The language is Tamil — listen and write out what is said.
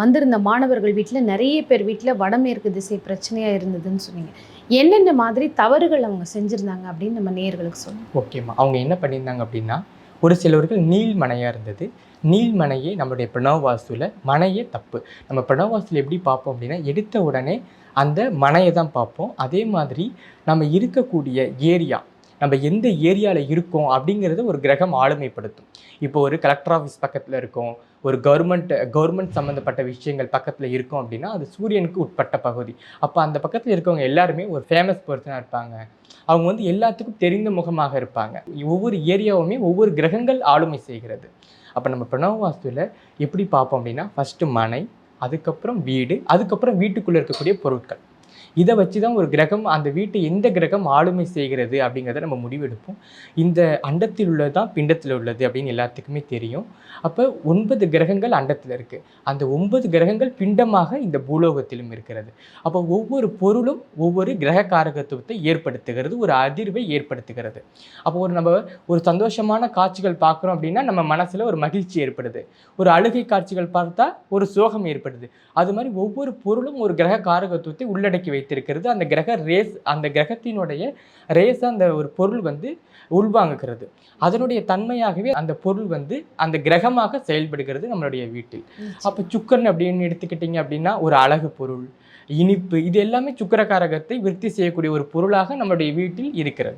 வந்திருந்த மாணவர்கள் வீட்டில் நிறைய பேர் வீட்டில் வடமேற்கு திசை பிரச்சனையாக இருந்ததுன்னு சொன்னீங்க. என்னென்ன மாதிரி தவறுகள் அவங்க செஞ்சுருந்தாங்க அப்படின்னு நம்ம நேர்களுக்கு சொல்லுங்க. ஓகேம்மா அவங்க என்ன பண்ணியிருந்தாங்க அப்படின்னா ஒரு சிலவர்கள் நீள்மனையாக இருந்தது. நீள்மனையே நம்மளுடைய பிரணவவாசுவில் மனையே தப்பு. நம்ம பிரணவ எப்படி பார்ப்போம் அப்படின்னா எடுத்த உடனே அந்த மனையை தான் பார்ப்போம். அதே மாதிரி நம்ம இருக்கக்கூடிய ஏரியா நம்ம எந்த ஏரியாவில் இருக்கோம் அப்படிங்கிறத ஒரு கிரகம் ஆளுமைப்படுத்தும். இப்போ ஒரு கலெக்டர் ஆஃபீஸ் பக்கத்தில் இருக்கோம் ஒரு கவர்மெண்ட் கவர்மெண்ட் சம்மந்தப்பட்ட விஷயங்கள் பக்கத்தில் இருக்கோம் அப்படின்னா அது சூரியனுக்கு உட்பட்ட பகுதி. அப்போ அந்த பக்கத்தில் இருக்கவங்க எல்லாருமே ஒரு ஃபேமஸ் பர்சனாக இருப்பாங்க. அவங்க வந்து எல்லாத்துக்கும் தெரிந்த முகமாக இருப்பாங்க. ஒவ்வொரு ஏரியாவுமே ஒவ்வொரு கிரகங்கள் ஆளுமை செய்கிறது. அப்போ நம்ம பிரணவ வாஸ்துவில் எப்படி பார்ப்போம் அப்படின்னா ஃபஸ்ட்டு மனை அதுக்கப்புறம் வீடு அதுக்கப்புறம் வீட்டுக்குள்ளே இருக்கக்கூடிய பொருட்கள். இதை வச்சு தான் ஒரு கிரகம் அந்த வீட்டை எந்த கிரகம் ஆளுமை செய்கிறது அப்படிங்கிறத நம்ம முடிவெடுப்போம். இந்த அண்டத்தில் உள்ளது தான் பிண்டத்தில் உள்ளது அப்படின்னு எல்லாத்துக்குமே தெரியும். அப்போ ஒன்பது கிரகங்கள் அண்டத்தில் இருக்குது அந்த ஒன்பது கிரகங்கள் பிண்டமாக இந்த பூலோகத்திலும் இருக்கிறது. அப்போ ஒவ்வொரு பொருளும் ஒவ்வொரு கிரக காரகத்துவத்தை ஏற்படுத்துகிறது ஒரு அதிர்வை ஏற்படுத்துகிறது. அப்போ ஒரு நம்ம ஒரு சந்தோஷமான காட்சிகள் பார்க்குறோம் அப்படின்னா நம்ம மனசில் ஒரு மகிழ்ச்சி ஏற்படுது. ஒரு அழுகை காட்சிகள் பார்த்தா ஒரு சோகம் ஏற்படுது. அது மாதிரி ஒவ்வொரு பொருளும் ஒரு கிரக காரகத்துவத்தை உள்ளடக்கி வைத்திருக்கிறது. அந்த கிரக ரேஸ் அந்த கிரகத்தினுடைய ரேஸ் அந்த ஒரு பொருள் வந்து உள்வாங்குகிறது. அதனுடைய தன்மையாகவே அந்த பொருள் வந்து அந்த கிரகமாக செயல்படுகிறது நம்மளுடைய வீட்டில். அப்போ சுக்கரன் அப்படின்னு எடுத்துக்கிட்டிங்க அப்படின்னா ஒரு அழகு பொருள் இனிப்பு இது எல்லாமே சுக்கரகாரகத்தை விருத்தி செய்யக்கூடிய ஒரு பொருளாக நம்மளுடைய வீட்டில் இருக்கிறது.